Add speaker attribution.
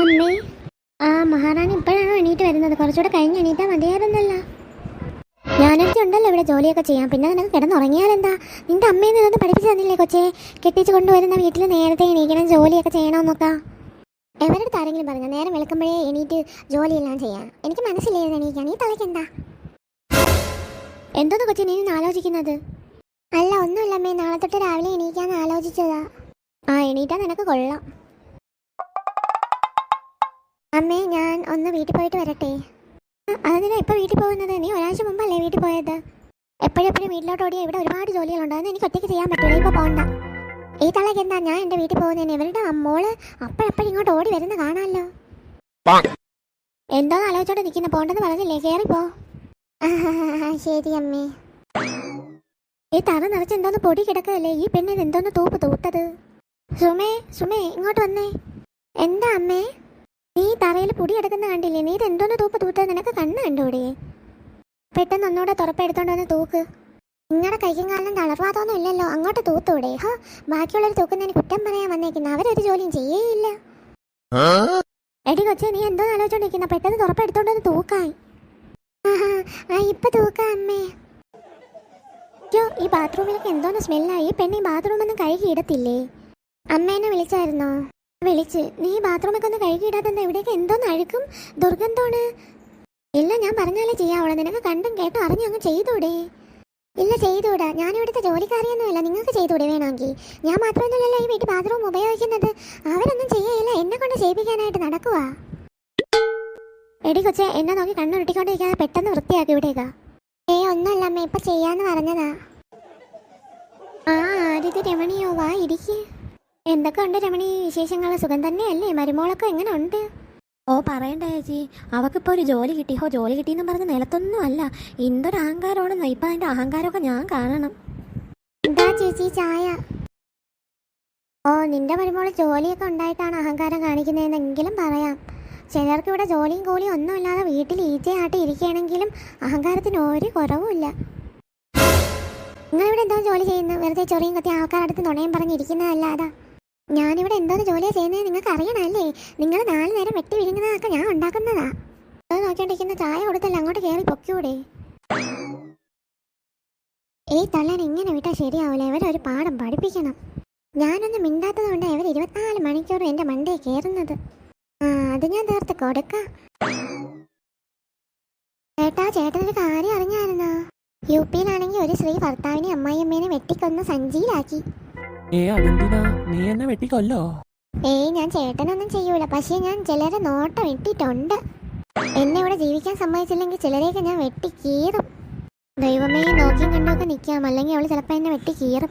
Speaker 1: അമ്മേ ആ മഹാറാണി ഇപ്പോഴാണോ എണീറ്റ് വരുന്നത്? കുറച്ചുകൂടെ കഴിഞ്ഞ് എണീറ്റാ മതിയായിരുന്നല്ല ഞാനൊക്കെ ഉണ്ടല്ലോ ഇവിടെ ജോലിയൊക്കെ ചെയ്യാം പിന്നെ നിനക്ക് കിടന്നുറങ്ങിയാലെന്താ? നിന്റെ അമ്മയെ നിന്ന് പഠിപ്പിച്ചു തന്നില്ലേ കൊച്ചേ? കെട്ടിച്ച് കൊണ്ടുവരുന്ന വീട്ടിൽ നേരത്തെ എണീക്കണം ജോലിയൊക്കെ ചെയ്യണമെന്നൊക്കെ. എവരുടെ ആരെങ്കിലും പറഞ്ഞു നേരം വെളുക്കുമ്പോഴേ എണീറ്റ് ജോലിയെല്ലാം ചെയ്യാം എനിക്ക് മനസ്സിലായിരുന്നു എണീക്കാൻ. ഈ തലയ്ക്കെന്താ എന്തോന്ന് കൊച്ചി നീ ആലോചിക്കുന്നത്? അല്ല ഒന്നുമില്ല അമ്മേ. നാളെ തൊട്ട് രാവിലെ എണീക്കാന്ന് ആലോചിച്ചതാ. ആ എണീറ്റാ നിനക്ക് കൊള്ളാം. അമ്മേ ഞാൻ ഒന്ന് വീട്ടിൽ പോയിട്ട് വരട്ടെ. അതിനാ ഇപ്പൊ വീട്ടിൽ പോകുന്നത്? നീ ഒരാഴ്ച മുമ്പല്ലേ വീട്ടിൽ പോയത്? എപ്പോഴെപ്പോഴും വീട്ടിലോട്ട് ഓടിയാൽ ഇവിടെ ഒരുപാട് ജോലികളുണ്ട്. അതൊന്നും എനിക്ക് ഒറ്റയ്ക്ക് ചെയ്യാൻ പറ്റില്ല ഇപ്പോൾ പോകണ്ട ഈ തളയ്ക്ക് എന്താ ഞാൻ എന്റെ വീട്ടിൽ പോകുന്നതിന് ഇവരുടെ അമ്മോൾ അപ്പോഴപ്പോഴും ഇങ്ങോട്ട് ഓടി വരുന്ന കാണാമല്ലോ എന്തോന്ന് ആലോചിച്ചോണ്ട് നിൽക്കുന്ന പോണ്ടെന്ന് പറഞ്ഞില്ലേ? കയറിപ്പോ ശരി അമ്മേ. ഈ തറ നിറച്ച് എന്തോന്ന് പൊടി കിടക്കല്ലേ ഈ പെണ്ണിന് എന്തോന്ന് തൂപ്പ് തൂത്തത്? സുമേ സുമേ ഇങ്ങോട്ട് വന്നേ. എന്താ അമ്മേ? നീ പൊടി എടുക്കുന്ന കണ്ടില്ലേ? നീ ഇതെന്തോന്ന് തൂപ്പ് തൂത്തത് നിനക്ക് കണ്ണ് കണ്ടൂടെ പെട്ടെന്ന് ഒന്നുകൂടെ തുറപ്പെടുത്തോണ്ട് വന്ന് തൂക്ക്. നിങ്ങളുടെ കൈക്കും കാലം തളർവാതൊന്നും ഇല്ലല്ലോ. അങ്ങോട്ട് തൂത്തൂടെ ഹാ ബാക്കിയുള്ളവർ തൂക്കുന്നതിന് കുറ്റം പറയാൻ വന്നേക്കുന്ന. അവരൊരു ജോലിയും ചെയ്യേയില്ല. എടി കൊച്ചെ നീ എന്തോ ആലോചിച്ചോണ്ടിരിക്കുന്ന? പെട്ടെന്ന് തുറപ്പെടുത്തോണ്ട് വന്ന് തൂക്കായി. ആ ഇപ്പൊ തൂക്കാം അമ്മേ. അയ്യോ ഈ ബാത്റൂമിലേക്ക് എന്തോന്ന് സ്മെല്ലായി ഈ പെണ്ണ് ഈ ബാത്റൂമൊന്നും കഴുകി ഇടത്തില്ലേ? അമ്മേനെ വിളിച്ചായിരുന്നോ? വിളിച്ച് നീ ബാത്റൂമൊക്കെ ഒന്ന് കഴുകി ഇടാതെന്താ ഇവിടെയൊക്കെ എന്തോന്ന് അഴുക്കും ദുർഗന്ധമാണ്. ഇല്ല ഞാൻ പറഞ്ഞാലേ ചെയ്യാവുള്ളൂ. നിനക്ക് കണ്ടും കേട്ടോ അറിഞ്ഞു അങ്ങ് ചെയ്തൂടെ ഇല്ല ചെയ്തൂടാ ഞാൻ ഇവിടുത്തെ ജോലിക്കാരിയൊന്നുമല്ല. നിങ്ങൾക്ക് ചെയ്തൂടെ വേണമെങ്കിൽ? ഞാൻ മാത്രമൊന്നുമല്ലല്ലോ ഈ വീട്ടിൽ ബാത്റൂം ഉപയോഗിക്കുന്നത്. അവരൊന്നും ചെയ്യയില്ല. എന്നെ കൊണ്ട് ചെയ്യിപ്പിക്കാനായിട്ട് നടക്കുവാ. എടി കൊച്ചെ എന്നെ നോക്കി കണ്ണുരുട്ടിക്കൊണ്ടിരിക്കാതെ പെട്ടെന്ന് വൃത്തിയാക്കി ഇവിടേക്കാ. ഏ ഒന്നല്ല അമ്മ. ഇപ്പൊ ചെയ്യാന്ന് പറഞ്ഞതാ. ആ ആദ്യത്തെ രമണിയോ വാ ഇരിക്ക്. എന്തൊക്കെ ഉണ്ട് രമണി? വിശേഷങ്ങൾ സുഖം തന്നെയല്ലേ? മരുമോളൊക്കെ എങ്ങനെ ഉണ്ട്
Speaker 2: ഓ പറയണ്ട ചേച്ചി. അവക്കിപ്പോ ഒരു ജോലി കിട്ടി. ഹോ ജോലി കിട്ടിയെന്നും പറഞ്ഞ് നിലത്തൊന്നും അല്ല. എന്തൊരു അഹങ്കാരമാണെന്നോ? ഇപ്പൊ അതിന്റെ അഹങ്കാരമൊക്കെ ഞാൻ കാണണം.
Speaker 1: എന്താ ചേച്ചി ചായ. ഓ നിന്റെ മരുമോൾ ജോലിയൊക്കെ ഉണ്ടായിട്ടാണ് അഹങ്കാരം കാണിക്കുന്നതെന്നെങ്കിലും പറയാം. ചിലർക്ക് ഇവിടെ ജോലിയും കൂലിയും ഒന്നുമില്ലാതെ വീട്ടിൽ ഈച്ചയാട്ടി ഇരിക്കുകയാണെങ്കിലും അഹങ്കാരത്തിന് ഒരു കുറവുമില്ല. നിങ്ങളിവിടെ എന്താ ജോലി ചെയ്യുന്നത്? വെറുതെ ചൊറിയും കത്തി ആൾക്കാരടുത്ത് നുണയും പറഞ്ഞിരിക്കുന്നതല്ലാതാ ഞാനിവിടെ എന്താണ് ജോലിയാ ചെയ്യുന്നത് നിങ്ങൾക്ക് അറിയണമല്ലേ? നിങ്ങൾ നാല് നേരം വെട്ടി വിഴുങ്ങുന്നതൊക്കെ ഞാൻ ഉണ്ടാക്കുന്നതാ. അത് നോക്കിക്കൊണ്ടിരിക്കുന്ന ചായ കൊടുത്തല്ല അങ്ങോട്ട് കയറി പൊക്കൂടെ ഈ തള്ളൻ ഇങ്ങനെ വിട്ടാൽ ശരിയാവില്ല ഇവരെ ഒരു പാഠം പഠിപ്പിക്കണം. ഞാനൊന്ന് മിണ്ടാത്തത് കൊണ്ട് ഇവർ ഇരുപത്തിനാല് മണിക്കൂർ എന്റെ മണ്ടേ കയറുന്നത് ആ അത് ഞാൻ തീർത്ത് കൊടുക്കാം. ചേട്ടാ ചേട്ടനൊരു കാര്യം അറിഞ്ഞായിരുന്നോ? യു പിയിലാണെങ്കിൽ ഒരു സ്ത്രീ ഭർത്താവിനെ അമ്മായിയമ്മേനെ വെട്ടിക്കൊന്ന് സഞ്ചിയിലാക്കി.
Speaker 3: ഏ അതെന്തിനാ? നീ എന്നെ വെട്ടിക്കൊല്ലോ.
Speaker 1: ഏയ് ഞാൻ ചേട്ടനൊന്നും ചെയ്യൂല. പക്ഷേ ഞാൻ ചിലരെ നോട്ടം വെട്ടിട്ടുണ്ട് എന്നെ ഇവിടെ ജീവിക്കാൻ സമ്മതിച്ചില്ലെങ്കിൽ ചിലരെയൊക്കെ ഞാൻ വെട്ടി കീറും ദൈവമേ നോക്കിയും കണ്ടൊക്കെ നിൽക്കാം. അല്ലെങ്കിൽ അവൾ ചിലപ്പോൾ എന്നെ വെട്ടി കീറും